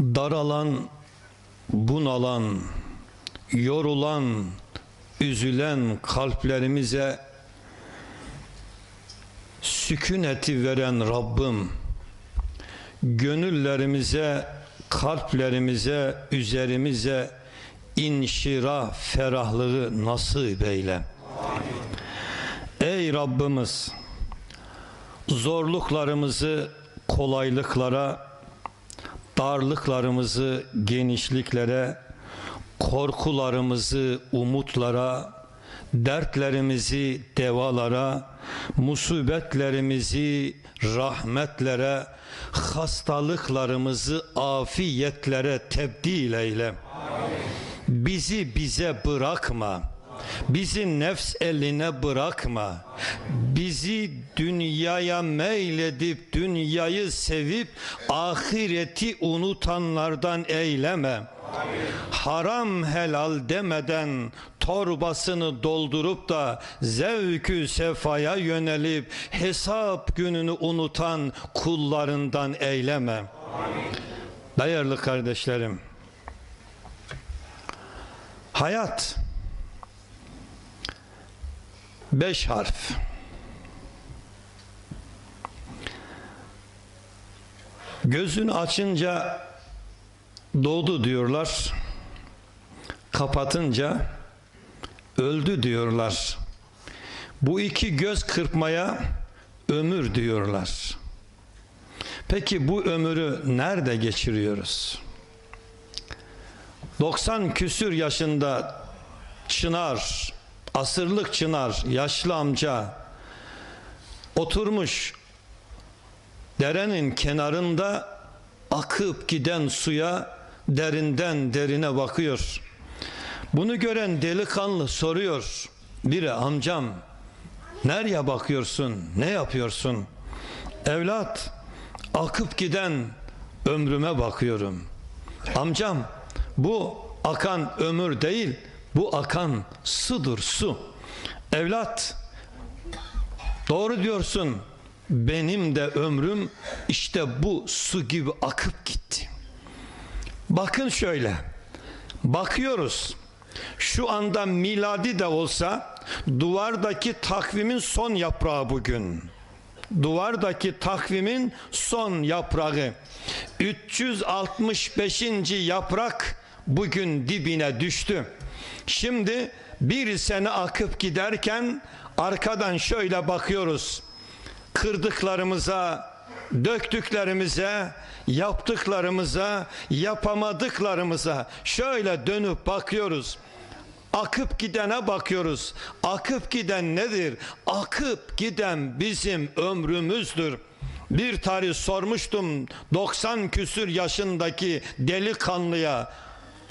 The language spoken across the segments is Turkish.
daralan, bunalan, yorulan, üzülen kalplerimize sükuneti veren Rabbim gönüllerimize, kalplerimize, üzerimize inşira ferahlığı nasip eyle. Ey Rabbimiz zorluklarımızı kolaylıklara, darlıklarımızı genişliklere, korkularımızı umutlara, dertlerimizi devalara, musibetlerimizi rahmetlere, hastalıklarımızı afiyetlere tebdil eyle. Bizi bize bırakma. Bizi nefs eline bırakma. Bizi dünyaya meyledip dünyayı sevip ahireti unutanlardan eyleme. Haram helal demeden torbasını doldurup da zevkü sefaya yönelip hesap gününü unutan kullarından eyleme. Değerli kardeşlerim, hayat beş harf. Gözünü açınca doğdu diyorlar. Kapatınca öldü diyorlar. Bu iki göz kırpmaya ömür diyorlar. Peki bu ömürü nerede geçiriyoruz? 90 küsür yaşında Çınar, asırlık Çınar, yaşlı amca oturmuş derenin kenarında akıp giden suya derinden derine bakıyor. Bunu gören delikanlı soruyor. Biri amcam nereye bakıyorsun? Ne yapıyorsun? Evlat akıp giden ömrüme bakıyorum. Amcam bu akan ömür değil bu akan sudur su. Evlat doğru diyorsun benim de ömrüm işte bu su gibi akıp gitti. Bakın şöyle. Bakıyoruz. Şu anda miladi de olsa duvardaki takvimin son yaprağı bugün. Duvardaki takvimin son yaprağı. 365. yaprak bugün dibine düştü. Şimdi bir sene akıp giderken arkadan şöyle bakıyoruz. Kırdıklarımıza, döktüklerimize, yaptıklarımıza, yapamadıklarımıza şöyle dönüp bakıyoruz. Akıp gidene bakıyoruz. Akıp giden nedir? Akıp giden bizim ömrümüzdür. Bir tarih sormuştum 90 küsür yaşındaki delikanlıya.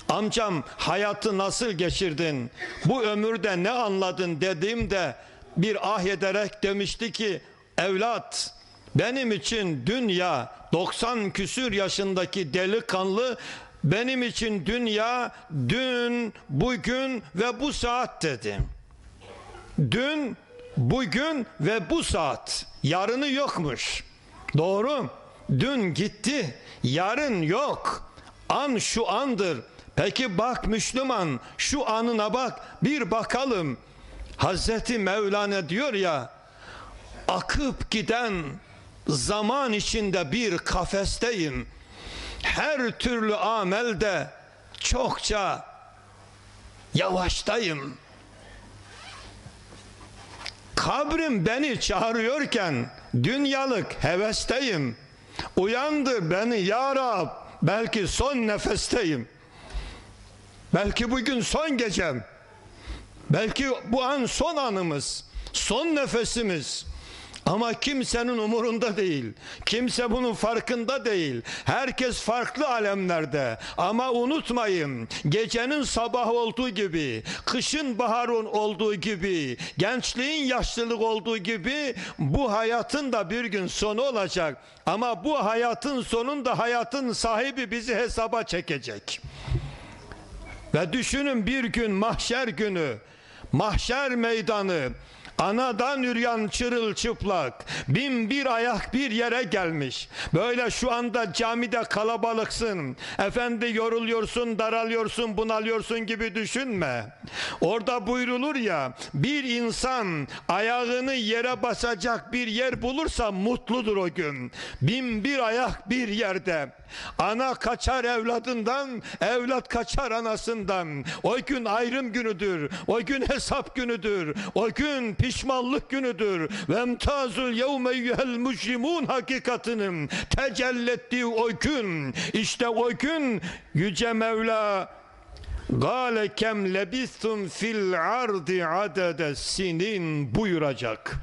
Amcam hayatı nasıl geçirdin? Bu ömürde ne anladın dediğimde bir ah ederek demişti ki evlat benim için dünya 90 küsür yaşındaki delikanlı benim için dünya dün, bugün ve bu saat dedi. Dün, bugün ve bu saat. Yarını yokmuş. Doğru. Dün gitti. Yarın yok. An şu andır. Peki bak Müslüman şu anına bak. Bir bakalım. Hazreti Mevlana diyor ya akıp giden zaman içinde bir kafesteyim. Her türlü amelde çokça yavaştayım. Kabrim beni çağırıyorken dünyalık hevesteyim. Uyandır beni ya Rab. Belki son nefesteyim. Belki bugün son gecem. Belki bu an son anımız. Son nefesimiz. Ama kimsenin umurunda değil. Kimse bunun farkında değil. Herkes farklı alemlerde. Ama unutmayın gecenin sabah olduğu gibi, kışın baharın olduğu gibi, gençliğin yaşlılık olduğu gibi bu hayatın da bir gün sonu olacak. Ama bu hayatın sonunda hayatın sahibi bizi hesaba çekecek. Ve düşünün bir gün mahşer günü, mahşer meydanı, Anadan üryan çırılçıplak, bin bir ayak bir yere gelmiş. Böyle şu anda camide kalabalıksın. Efendi yoruluyorsun, daralıyorsun, bunalıyorsun gibi düşünme. Orada buyrulur ya, bir insan ayağını yere basacak bir yer bulursa mutludur o gün. Bin bir ayak bir yerde. Ana kaçar evladından, evlat kaçar anasından. O gün ayrım günüdür. O gün hesap günüdür. O gün pişmanlık günüdür. Ve emtazul yevme eyyuhel müşrimun hakikatinin tecelli ettiği o gün. İşte o gün Yüce Mevla Gale kem lebistum fil ardi adede sinin buyuracak.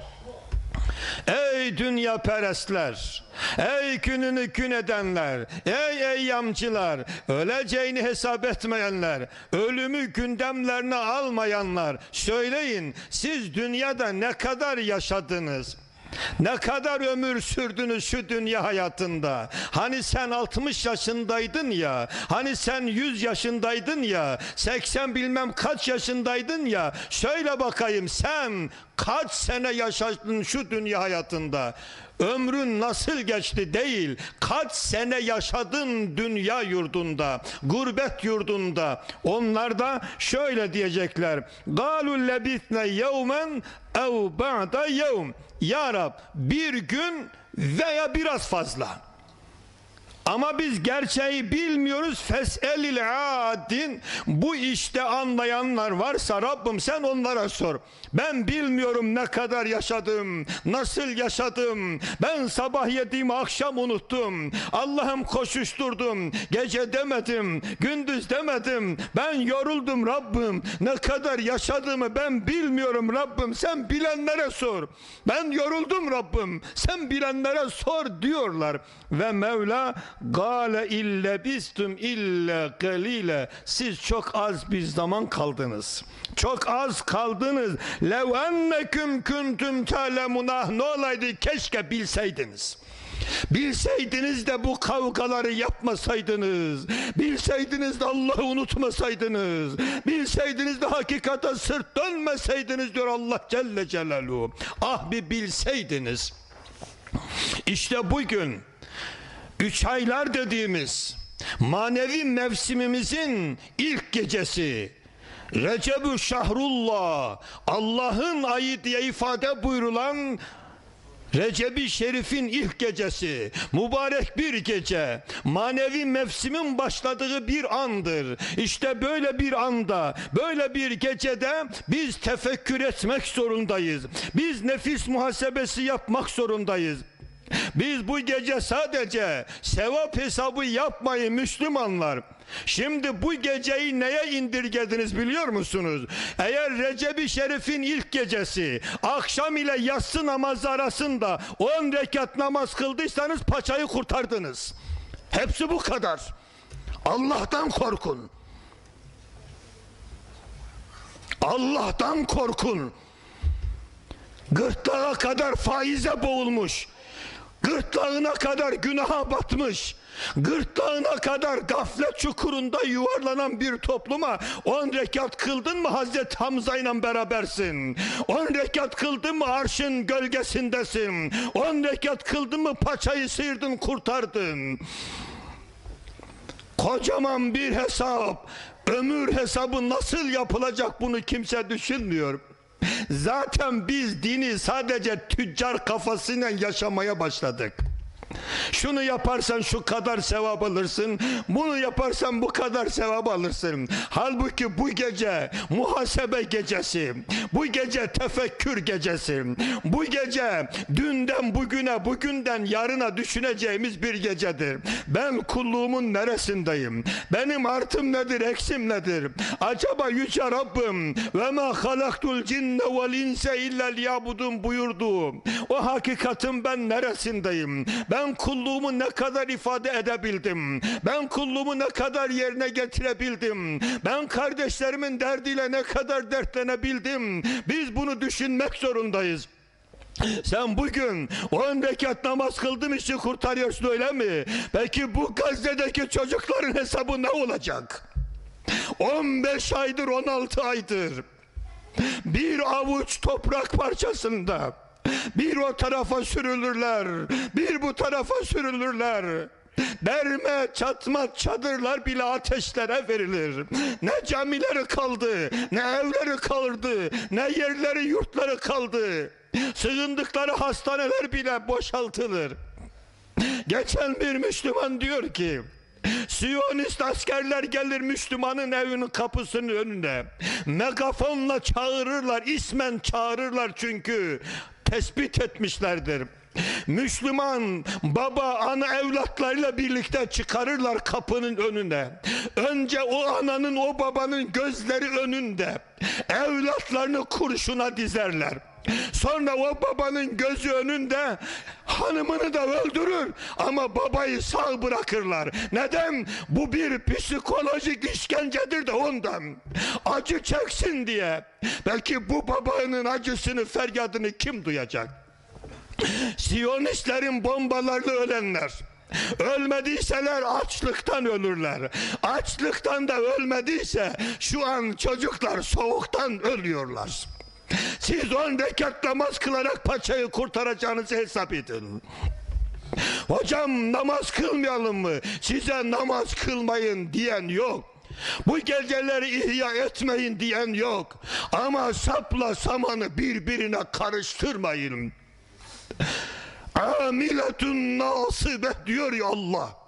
Ey dünya perestler, ey gününü gün edenler, ey eyyamcılar, öleceğini hesap etmeyenler, ölümü gündemlerine almayanlar, söyleyin siz dünyada ne kadar yaşadınız? Ne kadar ömür sürdünüz şu dünya hayatında? Hani sen 60 yaşındaydın ya, hani sen 100 yaşındaydın ya, 80 bilmem kaç yaşındaydın ya. Söyle bakayım sen kaç sene yaşadın şu dünya hayatında? Ömrün nasıl geçti değil, kaç sene yaşadın dünya yurdunda, gurbet yurdunda. Onlar da şöyle diyecekler. Galu lebithne yevmen ev ba'da yevm. Ya Rab bir gün veya biraz fazla. Ama biz gerçeği bilmiyoruz. Feselil adin. Bu işte anlayanlar varsa Rabbim sen onlara sor. Ben bilmiyorum ne kadar yaşadım. Nasıl yaşadım. Ben sabah yediğimi akşam unuttum. Allah'ım koşuşturdum. Gece demedim. Gündüz demedim. Ben yoruldum Rabbim. Ne kadar yaşadığımı ben bilmiyorum Rabbim. Sen bilenlere sor. Ben yoruldum Rabbim. Sen bilenlere sor diyorlar. Ve Mevla Gale ille bistum ille galile. Siz çok az bir zaman kaldınız. Çok az kaldınız. Lev enneküm kuntum ta'lemunah. Ne olaydı keşke bilseydiniz. Bilseydiniz de bu kavgaları yapmasaydınız. Bilseydiniz de Allah'ı unutmasaydınız. Bilseydiniz de hakikate sırt dönmeseydiniz diyor Allah Celle Celaluhu. Ah bir bilseydiniz. İşte bugün üç aylar dediğimiz manevi mevsimimizin ilk gecesi Recep-ü Şahrullah Allah'ın ayı diye ifade buyurulan Recep-i Şerif'in ilk gecesi, mübarek bir gece, manevi mevsimin başladığı bir andır. İşte böyle bir anda, böyle bir gecede biz tefekkür etmek zorundayız. Biz nefis muhasebesi yapmak zorundayız. Biz bu gece sadece sevap hesabı yapmayın Müslümanlar. Şimdi bu geceyi neye indirgediniz biliyor musunuz? Eğer Recep-i Şerif'in ilk gecesi akşam ile yatsı namazı arasında 10 rekat namaz kıldıysanız paçayı kurtardınız. Hepsi bu kadar. Allah'tan korkun. Allah'tan korkun. Gırtlağa kadar faize boğulmuş. Gırtlağına kadar günaha batmış. Gırtlağına kadar gaflet çukurunda yuvarlanan bir topluma 10 rekat kıldın mı Hazreti Hamza ile berabersin. 10 rekat kıldın mı arşın gölgesindesin. 10 rekat kıldın mı paçayı sıyırdın kurtardın. Kocaman bir hesap. Ömür hesabı nasıl yapılacak bunu kimse düşünmüyor. Zaten biz dini sadece tüccar kafasıyla yaşamaya başladık. Şunu yaparsan şu kadar sevap alırsın. Bunu yaparsan bu kadar sevap alırsın. Halbuki bu gece muhasebe gecesi. Bu gece tefekkür gecesi. Bu gece dünden bugüne, bugünden yarına düşüneceğimiz bir gecedir. Ben kulluğumun neresindeyim? Benim artım nedir, eksim nedir? Acaba Yüce Rabbim ve ma halaktul cinne vel inse illa liyabudun buyurdu. O hakikatin ben neresindeyim? Ben kulluğumu ne kadar ifade edebildim? Ben kulluğumu ne kadar yerine getirebildim? Ben kardeşlerimin derdiyle ne kadar dertlenebildim? Biz bunu düşünmek zorundayız. Sen bugün 10 rekat namaz kıldığın için kurtarıyorsun öyle mi? Peki bu Gazze'deki çocukların hesabı ne olacak? 15 aydır 16 aydır bir avuç toprak parçasında bir o tarafa sürülürler, bir bu tarafa sürülürler. Derme çatma çadırlar bile ateşlere verilir. Ne camileri kaldı, ne evleri kaldı, ne yerleri yurtları kaldı. Sığındıkları hastaneler bile boşaltılır. Geçen bir Müslüman diyor ki Siyonist askerler gelir Müslümanın evinin kapısının önüne. Megafonla çağırırlar, ismen çağırırlar çünkü tespit etmişlerdir. Müslüman baba ana evlatlarıyla birlikte çıkarırlar kapının önüne. Önce o ananın o babanın gözleri önünde. Evlatlarını kurşuna dizerler. Sonra o babanın gözü önünde hanımını da öldürür ama babayı sağ bırakırlar. Neden? Bu bir psikolojik işkencedir de ondan. Acı çeksin diye. Belki bu babanın acısını feryadını kim duyacak? Siyonistlerin bombalarla ölenler. Ölmediyseler açlıktan ölürler. Açlıktan da ölmediyse şu an çocuklar soğuktan ölüyorlar. Siz on rekat namaz kılarak paçayı kurtaracağınızı hesap edin. Hocam namaz kılmayalım mı? Size namaz kılmayın diyen yok. Bu geceleri ihya etmeyin diyen yok. Ama sapla samanı birbirine karıştırmayın. Amiletun nasibe diyor ya Allah.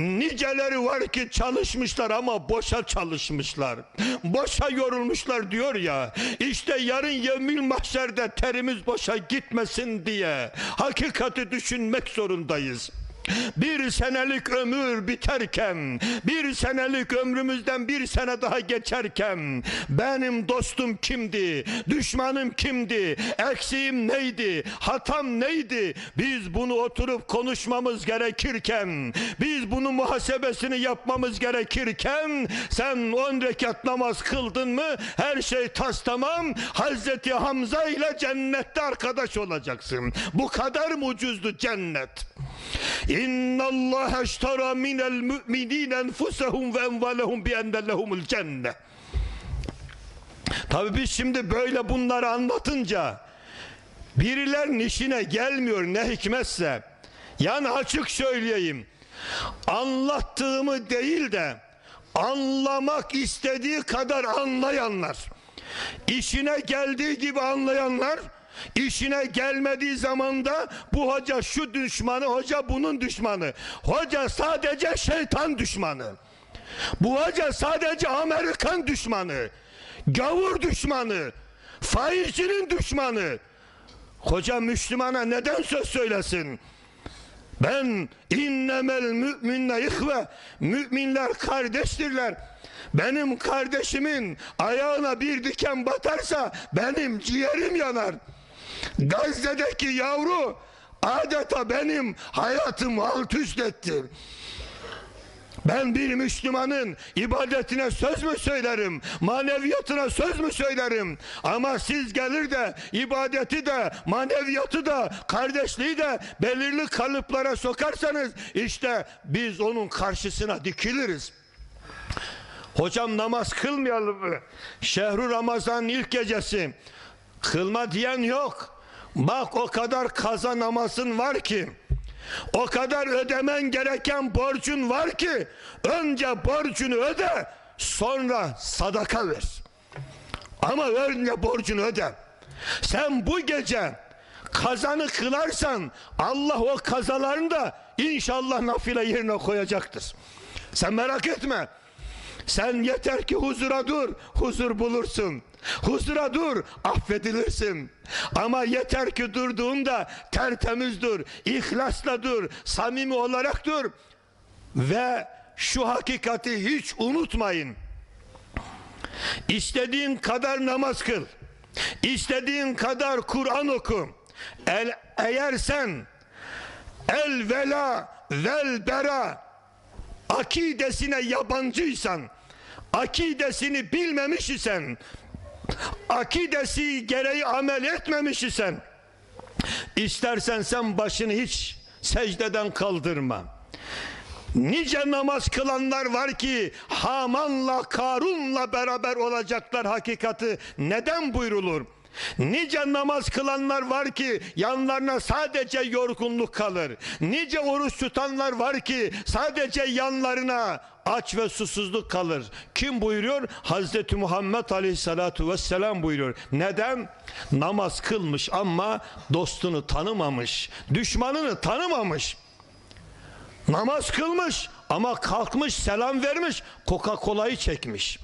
Niceleri var ki çalışmışlar ama boşa çalışmışlar. Boşa yorulmuşlar diyor ya. İşte yarın yevmil mahşerde terimiz boşa gitmesin diye hakikati düşünmek zorundayız. Bir senelik ömür biterken, bir senelik ömrümüzden bir sene daha geçerken benim dostum kimdi, düşmanım kimdi, eksiğim neydi, hatam neydi? Biz bunu oturup konuşmamız gerekirken, biz bunu muhasebesini yapmamız gerekirken sen on rekat namaz kıldın mı her şey tas tamam Hazreti Hamza ile cennette arkadaş olacaksın. Bu kadar mı ucuzdu cennet? İnna Allah eştara minel mü'minin enfusehum ve envalehum bi enne lehumul cennet. Tabii biz şimdi böyle bunları anlatınca birilerinin işine gelmiyor ne hikmetse. Yani açık söyleyeyim. Anlattığımı değil de anlamak istediği kadar anlayanlar, işine geldiği gibi anlayanlar, işine gelmediği zaman da bu hoca şu düşmanı, hoca bunun düşmanı. Hoca sadece şeytan düşmanı. Bu hoca sadece Amerikan düşmanı. Gavur düşmanı. Faizcinin düşmanı. Hoca Müslümana neden söz söylesin? Ben innemel müminle ihve müminler kardeştirler. Benim kardeşimin ayağına bir diken batarsa benim ciğerim yanar. Gazze'deki yavru adeta benim hayatımı alt üst etti. Ben bir Müslümanın ibadetine söz mü söylerim? Maneviyatına söz mü söylerim? Ama siz gelir de ibadeti de maneviyatı da kardeşliği de belirli kalıplara sokarsanız işte biz onun karşısına dikiliriz. Hocam namaz kılmayalım mı? Şehru Ramazan ilk gecesi. Kılma diyen yok. Bak o kadar kaza namazın var ki. O kadar ödemen gereken borcun var ki önce borcunu öde sonra sadaka ver. Ama önce borcunu öde. Sen bu gece kazanı kılarsan Allah o kazalarını da inşallah nafile yerine koyacaktır. Sen merak etme. Sen yeter ki huzura dur, huzur bulursun. Huzura dur, affedilirsin. Ama yeter ki durduğunda tertemiz dur, ihlasla dur, samimi olarak dur. Ve şu hakikati hiç unutmayın. İstediğin kadar namaz kıl. İstediğin kadar Kur'an oku. El, eğer sen el vela vel bera akidesine yabancıysan, akidesini bilmemiş isen, akidesi gereği amel etmemiş isen, istersen sen başını hiç secdeden kaldırma. Nice namaz kılanlar var ki Haman'la Karun'la beraber olacaklar hakikati neden buyrulur? Nice namaz kılanlar var ki yanlarına sadece yorgunluk kalır. Nice oruç tutanlar var ki sadece yanlarına aç ve susuzluk kalır. Kim buyuruyor? Hazreti Muhammed Aleyhisselatu Vesselam buyuruyor. Neden? Namaz kılmış ama dostunu tanımamış, düşmanını tanımamış. Namaz kılmış ama kalkmış selam vermiş Coca-Cola'yı çekmiş.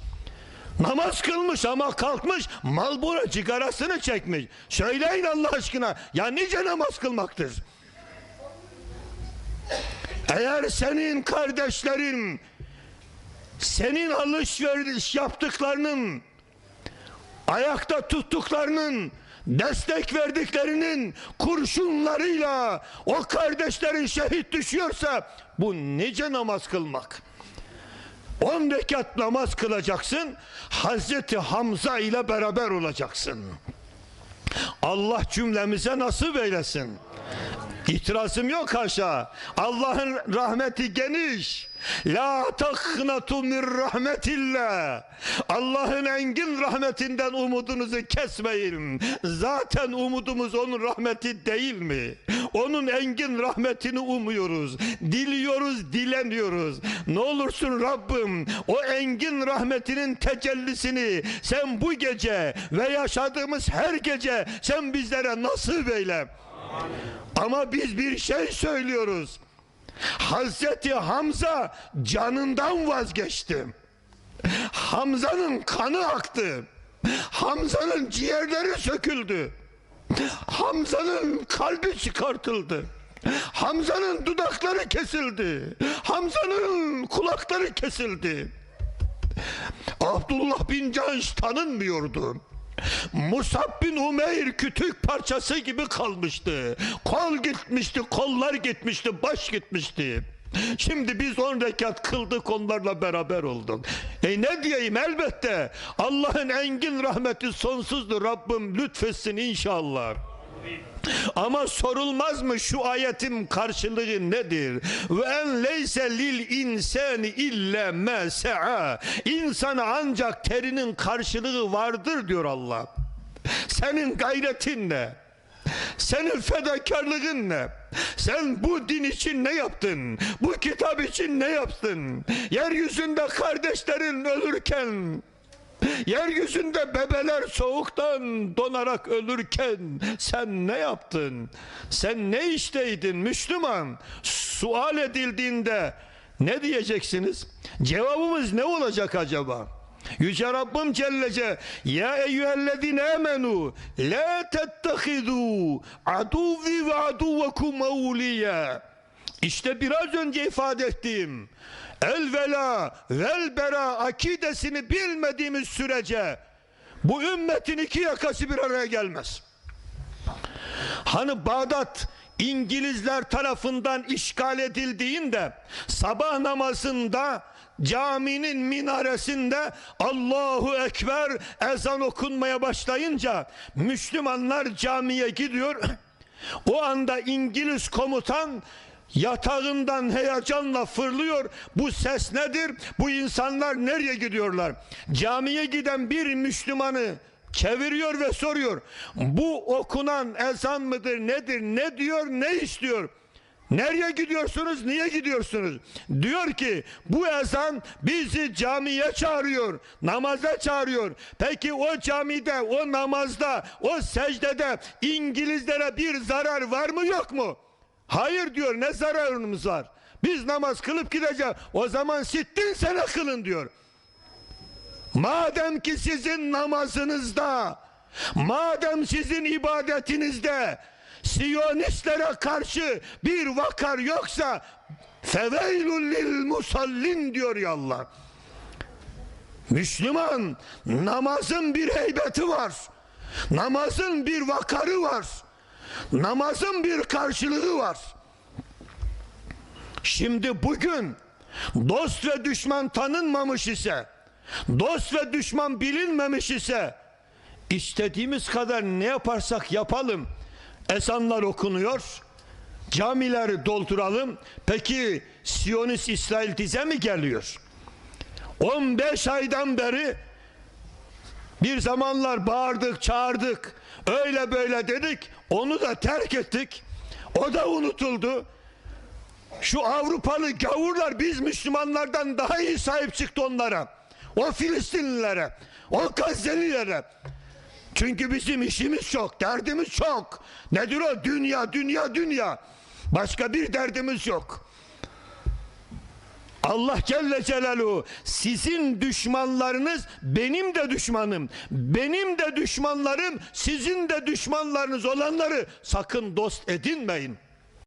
Namaz kılmış ama kalkmış Marlboro cigarasını çekmiş. Söyleyin Allah aşkına ya nice namaz kılmaktır. Eğer senin kardeşlerin senin alışveriş yaptıklarının ayakta tuttuklarının destek verdiklerinin kurşunlarıyla o kardeşlerin şehit düşüyorsa bu nice namaz kılmak. 10 rekat namaz kılacaksın. Hazreti Hamza ile beraber olacaksın. Allah cümlemize nasip eylesin. İtirazım yok haşa. Allah'ın rahmeti geniş. La taknatu min rahmetillah. Allah'ın engin rahmetinden umudunuzu kesmeyin. Zaten umudumuz onun rahmeti değil mi? Onun engin rahmetini umuyoruz. Diliyoruz, dileniyoruz. Ne olursun Rabbim o engin rahmetinin tecellisini sen bu gece ve yaşadığımız her gece sen bizlere nasip eyle. Ama biz bir şey söylüyoruz. Hazreti Hamza canından vazgeçti. Hamza'nın kanı aktı. Hamza'nın ciğerleri söküldü. Hamza'nın kalbi çıkartıldı. Hamza'nın dudakları kesildi. Hamza'nın kulakları kesildi. Abdullah bin Canş tanınmıyordu. Musab bin Umeyr kütük parçası gibi kalmıştı. Kol gitmişti, kollar gitmişti, baş gitmişti. Şimdi biz on rekat kıldık onlarla beraber olduk. E ne diyeyim elbette Allah'ın engin rahmeti sonsuzdur Rabbim lütfetsin inşallah. Ama sorulmaz mı şu ayetin karşılığı nedir? Ve en leyse lil insani illa ma sa'a. İnsana ancak terinin karşılığı vardır diyor Allah. Senin gayretin ne? Senin fedakarlığın ne? Sen bu din için ne yaptın? Bu kitap için ne yaptın? Yeryüzünde kardeşlerin ölürken Yeryüzünde bebeler soğuktan donarak ölürken sen ne yaptın? Sen ne işteydin Müslüman? Sual edildiğinde ne diyeceksiniz? Cevabımız ne olacak acaba? Yüce Rabbim Cellece Ya eyyühellezine emenu La tettehidu aduvi ve aduvekum evliya İşte biraz önce ifade ettiğim el vela vel bera akidesini bilmediğimiz sürece bu ümmetin iki yakası bir araya gelmez. Hani Bağdat İngilizler tarafından işgal edildiğinde sabah namazında caminin minaresinde Allahu Ekber ezan okunmaya başlayınca Müslümanlar camiye gidiyor. O anda İngiliz komutan yatağından heyecanla fırlıyor. Bu ses nedir? Bu insanlar nereye gidiyorlar? Camiye giden bir Müslümanı çeviriyor ve soruyor. Bu okunan ezan mıdır nedir? Ne diyor ne istiyor? Nereye gidiyorsunuz? Niye gidiyorsunuz? Diyor ki bu ezan bizi camiye çağırıyor. Namaza çağırıyor. Peki o camide, o namazda, o secdede İngilizlere bir zarar var mı yok mu? Hayır diyor ne zararımız var? Biz namaz kılıp gideceğiz. O zaman sittin sene kılın diyor. Madem ki sizin namazınızda, madem sizin ibadetinizde Siyonistlere karşı bir vakar yoksa feveylül lil musallin diyor ya Allah. Müslüman namazın bir heybeti var. Namazın bir vakarı var. Namazın bir karşılığı var. Şimdi bugün dost ve düşman tanınmamış ise, dost ve düşman bilinmemiş ise, istediğimiz kadar ne yaparsak yapalım, ezanlar okunuyor, Camileri dolduralım. Peki Siyonist İsrail dize mi geliyor? 15 aydan beri bir zamanlar bağırdık, çağırdık. Öyle böyle dedik. Onu da terk ettik. O da unutuldu. Şu Avrupalı gavurlar biz Müslümanlardan daha iyi sahip çıktı onlara. O Filistinlilere, o Gazelilere. Çünkü bizim işimiz çok, derdimiz çok. Nedir o? Dünya, dünya, dünya. Başka bir derdimiz yok. Allah Celle Celaluhu sizin düşmanlarınız benim de düşmanım. Benim de düşmanlarım sizin de düşmanlarınız olanları sakın dost edinmeyin.